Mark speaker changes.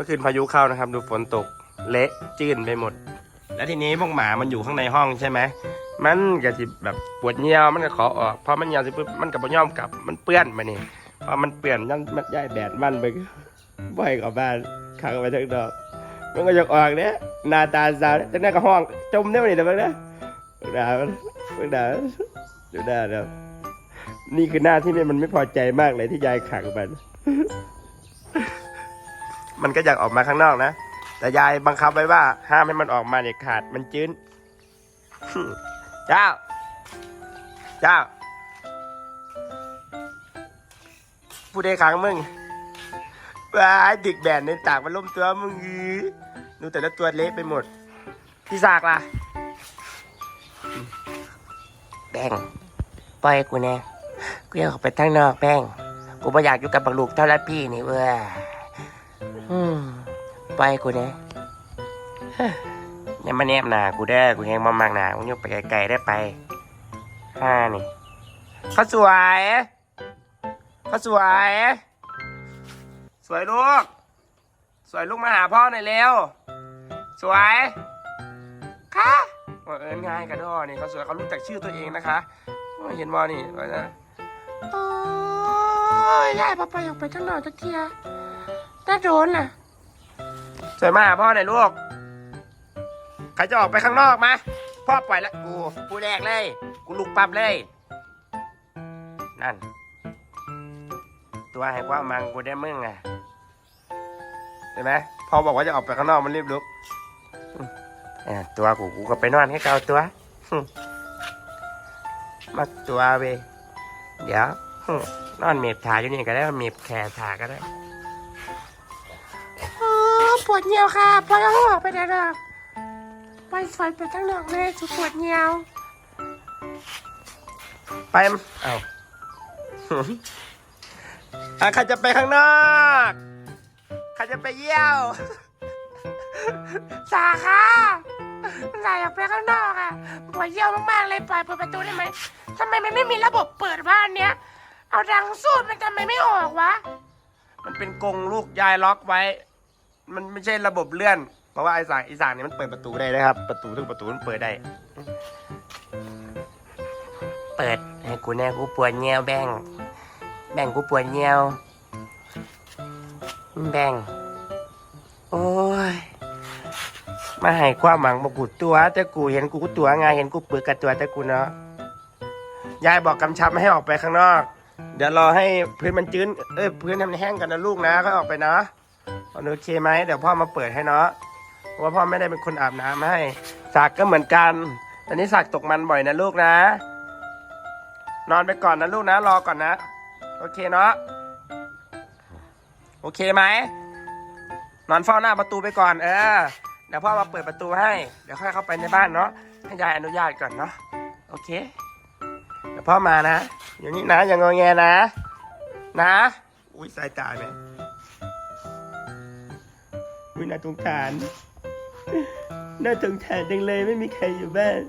Speaker 1: มื่อคืนพายุเข้านะครับ ดูฝนตกเละจื้นไปหมด แล้วทีนี้พวกหมามันอยู่ข้างในห้องใช่ไหมมันก็สิแบบปวดเยี่ยวมันก็ขอออกพอมันเยี่ยวสิปุ๊บมันก็บ่ยอมกลับมันเปื้อนมานี่พอมันเปื้อนยันมันย้ายแดดมันไปบ่อยกว่าบ้านขังเอาไว้ทั้งดอกมันก็จะออกเนี่ยหน้าตาสาวเนี่ยแต่นั่นก็ห้องจมเนี่ยมันนี่แต่เบิ่งนะเบิ่งด่ามันเบิ่งด่าดูหน้าเนาะนี่คือหน้าที่มันไม่พอใจมากเลยที่ยายขังมัน มันก็อยากออกมาข้างนอกนะ แต่ยายบังคับไว้ว่า ห้ามให้มันออกมาเด็ดขาดมันจื้นเจ้า เจ้า ผู้ใดขังมึงว้ายดึกแบนในตากมันล่มตัวมึงอีดูแต่ละตัวเละไปหมด พี่สากล่ะแป้งปล่อยกูแน่กูอยากออกไปข้างนอกแป้งกูไม่อยากอยู่กับบักลูกเท่าไรพี่นี่เว้ย ปล่อยกูแน่เฮ้ยอย่ามาแนบหนากูได้อกูแหงมามากหนากูยกไปไกลๆได้ไปห้านี่เขาสวยเขาสวย สวยลูก สวยลูกมาหาพ่อหน่อยเร็ว สวยค่ะว่าเอิญง่ายกระดอนี่เขาสวยเขารู้จักชื่อตัวเองนะคะว่าเห็นว่านี่ว่านะโอ้ยยายพอไปออกไปข้างนอกจักเทียน่าโดนน่ะ สวยมาหาพ่อหน่อยลูก ใครจะออกไปข้างนอกมาพ่อปล่อยล้วกูกูแรกเลย กูลุกปั๊บเลย นั่น ตัวให้ความังกูได้มึงไงเห็นไหมพ่อบอกว่าจะออกไปข้างนอกมันรีบลุกตัวกูกูก็ไปนอนให้เกาตัวมาตัวเวเดี๋ยวนอนเมียบถาอยู่นี่ก็ได้เมียบแขถาก็ได้ วดเหี่ยวค่ะปล่อยเอาออกไปได้หรอกปล่อยไฟไปทั้งนอกเลยสุปวดเหี่ยว ไปมเอา อะใครจะไปข้างนอกใครจะไปเยี่ยว สาค่ะสาอยากไปข้างนอกอะปวดเยี่ยวมากๆเลยปล่อยเปิดประตูได้ไหมทำไมมันไม่มีระบบเปิดบ้านเนี้ย เอาดังสูดมันทำไมไม่ออกวะ มันเป็นกรงลูกยายล็อกไว้ มันไม่ใช่ระบบเลื่อน เพราะว่าไอสางอีสานเนี่ยมันเปิดประตูได้นะครับ ประตูทุกประตูมันเปิดได้ เปิดให้กูแน่กูปวดเงี้ยวแบงแบงกูปวดเงี้ยวแบงโอ้ยมาให้ความหวังมากูตัว แต่กูเห็นกูก็ตัวไงเห็นกูเปิดกับตัวแต่กูเนาะยายบอกกำชับไม่ให้ออกไปข้างนอก เดี๋ยวรอให้พื้นมันจื้นเอ้ยพื้นให้แห้งกันนะลูกนะก็ออกไปนะ โอเคไหมเดี๋ยวพ่อมาเปิดให้เนาะเพราะว่าพ่อไม่ได้เป็นคนอาบน้ำให้สากก็เหมือนกันตอนนี้สากตกมันบ่อยนะลูกนะ นอนไปก่อนนะลูกนะ รอก่อนนะ โอเคเนาะโอเคไหมนอนเฝ้าหน้าประตูไปก่อน เออเดี๋ยวพ่อมาเปิดประตูให้ เดี๋ยวค่อยเข้าไปในบ้านเนาะให้ยายอนุญาตก่อนเนาะโอเค เดี๋ยวพ่อมานะ อยู่นี่นะอย่างงอแงนะ นะ อุ้ยสายตาเนี่ยอุ้ย น่าสงสารน่าสงสารจังเลยไม่มีใครอยู่บ้าน